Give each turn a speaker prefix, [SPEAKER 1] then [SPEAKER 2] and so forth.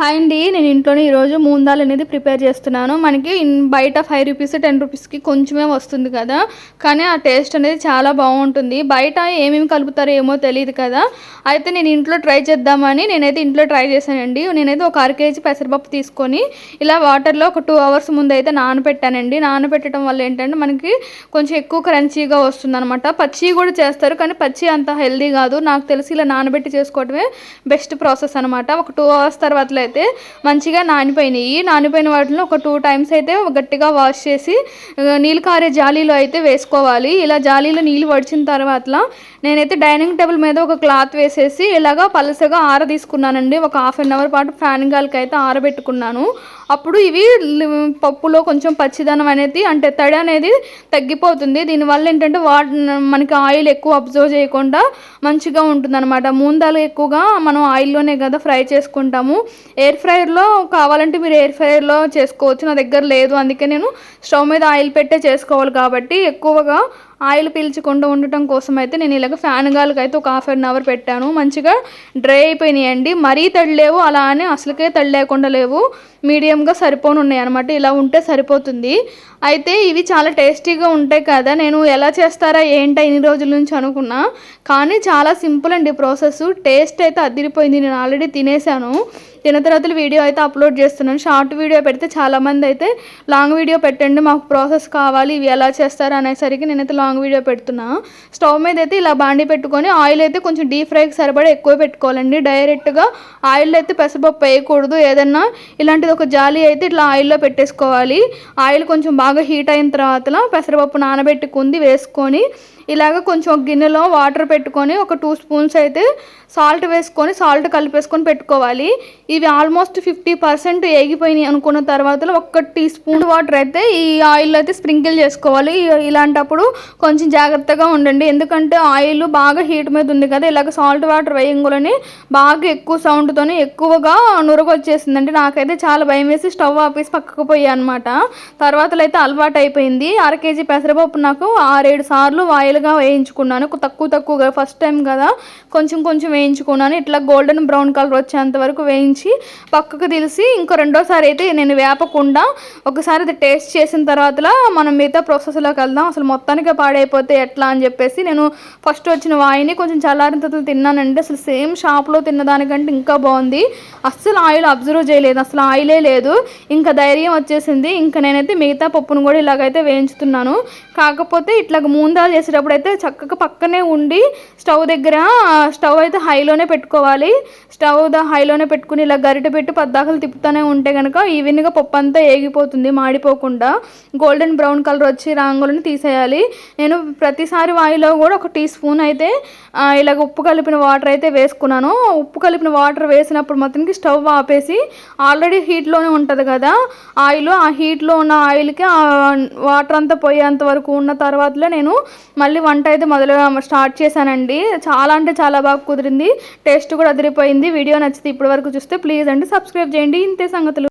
[SPEAKER 1] Hi అండి నేను ఇంట్లోనే ఈరోజు మూందాలు అనేది ప్రిపేర్ చేస్తున్నాను. మనకి బయట ఫైవ్ రూపీస్ టెన్ రూపీస్కి కొంచెమే వస్తుంది కదా. కానీ ఆ టేస్ట్ అనేది చాలా బాగుంటుంది. బయట ఏమేమి కలుపుతారో ఏమో తెలియదు కదా. అయితే నేను ఇంట్లో ట్రై చేద్దామని నేనైతే ఇంట్లో ట్రై చేశానండి. నేనైతే ఒక అర కేజీ పెసరపప్పు తీసుకొని ఇలా వాటర్లో ఒక టూ అవర్స్ ముందు అయితే నానబెట్టానండి. నానబెట్టడం వల్ల ఏంటంటే మనకి కొంచెం ఎక్కువ క్రంచీగా వస్తుంది అనమాట పచ్చి కూడా చేస్తారు కానీ పచ్చి అంత హెల్దీ కాదు. నాకు తెలిసి ఇలా నానబెట్టి చేసుకోవడమే బెస్ట్ ప్రాసెస్ అనమాట ఒక టూ అవర్స్ తర్వాత అయితే మంచిగా నానిపోయినాయి. నానిపోయిన వాటిలో ఒక టూ టైమ్స్ అయితే గట్టిగా వాష్ చేసి నీళ్ళు కారే జాలీలో అయితే వేసుకోవాలి. ఇలా జాలీలో నీళ్ళు పడిచిన తర్వాత నేనైతే డైనింగ్ టేబుల్ మీద ఒక క్లాత్ వేసేసి ఇలాగా పలసగా ఆర తీసుకున్నానండి. ఒక హాఫ్ అన్ అవర్ పాటు ఫ్యాన్ గాలికి అయితే ఆరబెట్టుకున్నాను. అప్పుడు ఇవి పప్పులో కొంచెం పచ్చిదనం అనేది అంటే తడి అనేది తగ్గిపోతుంది. దీనివల్ల ఏంటంటే వా మనకి ఆయిల్ ఎక్కువ అబ్జర్వ్ చేయకుండా మంచిగా ఉంటుంది అనమాట మూందాలు ఎక్కువగా మనం ఆయిల్లోనే కదా ఫ్రై చేసుకుంటాము. ఎయిర్ ఫ్రైయర్లో కావాలంటే మీరు ఎయిర్ ఫ్రైయర్లో చేసుకోవచ్చు. నా దగ్గర లేదు. అందుకే నేను స్టవ్ మీద ఆయిల్ పెట్టే చేసుకోవాలి కాబట్టి ఎక్కువగా ఆయిల్ పీల్చకుండా ఉండటం కోసం అయితే నేను ఇలాగ ఫ్యాన్ గాలికి అయితే ఒక హాఫ్ అన్ అవర్ పెట్టాను. మంచిగా డ్రై అయిపోయినాయండి. మరీ తడిలేవు అలా అని అసలుకే తడి లేకుండా లేవు. మీడియంగా సరిపోను ఉన్నాయి అనమాట ఇలా ఉంటే సరిపోతుంది. అయితే ఇవి చాలా టేస్టీగా ఉంటాయి కదా. నేను ఎలా చేస్తారా ఏంటా ఇన్ని రోజుల నుంచి అనుకున్నా. కానీ చాలా సింపుల్ అండి ప్రాసెస్. టేస్ట్ అయితే అదిరిపోయింది. నేను ఆల్రెడీ తినేసాను తిన్న తర్వాత వీడియో అయితే అప్లోడ్ చేస్తున్నాను. షార్ట్ వీడియో పెడితే చాలామంది అయితే లాంగ్ వీడియో పెట్టండి మాకు ప్రాసెస్ కావాలి. ఇవి ఎలా చేస్తారు? అనేసరికి నేనైతే లాంగ్ వీడియో పెడుతున్నా. స్టవ్ మీద అయితే ఇలా బాండి పెట్టుకొని ఆయిల్ అయితే కొంచెం డీప్ ఫ్రైకి సరిపడా ఎక్కువ పెట్టుకోవాలండి. డైరెక్ట్గా ఆయిల్ అయితే పెసరపప్పు వేయకూడదు. ఏదన్నా ఇలాంటిది ఒక జాలి అయితే ఇట్లా ఆయిల్లో పెట్టేసుకోవాలి. ఆయిల్ కొంచెం బాగా హీట్ అయిన తర్వాత పెసరపప్పు నానబెట్టుకుంది వేసుకొని ఇలాగ కొంచెం ఒక గిన్నెలో వాటర్ పెట్టుకొని ఒక టూ స్పూన్స్ అయితే సాల్ట్ వేసుకొని సాల్ట్ కలిపేసుకొని పెట్టుకోవాలి. ఇవి ఆల్మోస్ట్ ఫిఫ్టీ పర్సెంట్ ఏగిపోయినాయి అనుకున్న తర్వాత ఒక టీ స్పూన్ వాటర్ అయితే ఈ ఆయిల్ అయితే స్ప్రింకిల్ చేసుకోవాలి. ఇలాంటప్పుడు కొంచెం జాగ్రత్తగా ఉండండి. ఎందుకంటే ఆయిల్ బాగా హీట్ మీద ఉంది కదా ఇలాగ సాల్ట్ వాటర్ వేయంగులని బాగా ఎక్కువ సౌండ్తోనే ఎక్కువగా నురగ వచ్చేసిందండి నాకైతే చాలా భయం వేసి స్టవ్ ఆపేసి పక్కకు పోయా అనమాట తర్వాతలో అయితే అలవాటు అయిపోయింది. అర కేజీ పెసరపప్పు నాకు ఆరేడు సార్లు ఆయిల్గా వేయించుకున్నాను. తక్కువ తక్కువగా ఫస్ట్ టైం కదా కొంచెం కొంచెం వేయించుకున్నాను. ఇట్లా గోల్డెన్ బ్రౌన్ కలర్ వచ్చేంత వరకు వేయించి పక్కకు తెలిసి ఇంకో రెండోసారి అయితే నేను వేపకుండా ఒకసారి అది టేస్ట్ చేసిన తర్వాత మనం మిగతా ప్రాసెస్లోకి వెళ్దాం. అసలు మొత్తానికి పాడైపోతే ఎట్లా అని చెప్పేసి నేను ఫస్ట్ వచ్చిన వాయిని కొంచెం చల్లారిన తర్వాత తిన్నానండి. అసలు సేమ్ షాప్లో తిన్న దానికంటే ఇంకా బాగుంది. అస్సలు ఆయిల్ అబ్జర్వ్ చేయలేదు. అసలు ఆయిలే లేదు. ఇంకా ధైర్యం వచ్చేసింది. ఇంకా నేనైతే మిగతా పప్పును కూడా ఇలాగైతే వేయించుతున్నాను. కాకపోతే ఇట్లా మూందాలు చేసేటప్పుడు అయితే చక్కగా పక్కనే ఉండి స్టవ్ దగ్గర స్టవ్ అయితే హైలోనే పెట్టుకోవాలి. స్టవ్ హైలోనే పెట్టుకుని ఇలా గరిట పెట్టి పద్దాకలు తిప్పుతూనే ఉంటే కనుక ఈవెన్గా పప్పు అంతా ఏగిపోతుంది మాడిపోకుండా. గోల్డెన్ బ్రౌన్ కలర్ వచ్చి రాంగులను తీసేయాలి. నేను ప్రతిసారి వాయిలో కూడా ఒక టీ స్పూన్ అయితే ఇలాగ ఉప్పు కలిపిన వాటర్ అయితే వేసుకున్నాను. ఉప్పు కలిపిన వాటర్ వేసినప్పుడు మొత్తానికి స్టవ్ ఆపేసి ఆల్రెడీ హీట్లోనే ఉంటుంది కదా ఆయిల్ ఆ హీట్లో ఉన్న ఆయిల్కి ఆ వాటర్ అంతా పోయేంత వరకు ఉన్న తర్వాతలో నేను మళ్ళీ వంట అయితే మొదలు స్టార్ట్ చేశానండి. చాలా అంటే చాలా బాగా కుదిరింది. టేస్ట్ కూడా అదిరిపోయింది. వీడియో నచ్చితే ఇప్పటివరకు చూస్తే ప్లీజ్ అండి సబ్స్క్రైబ్ చేయండి. ఇంతే సంగతులు.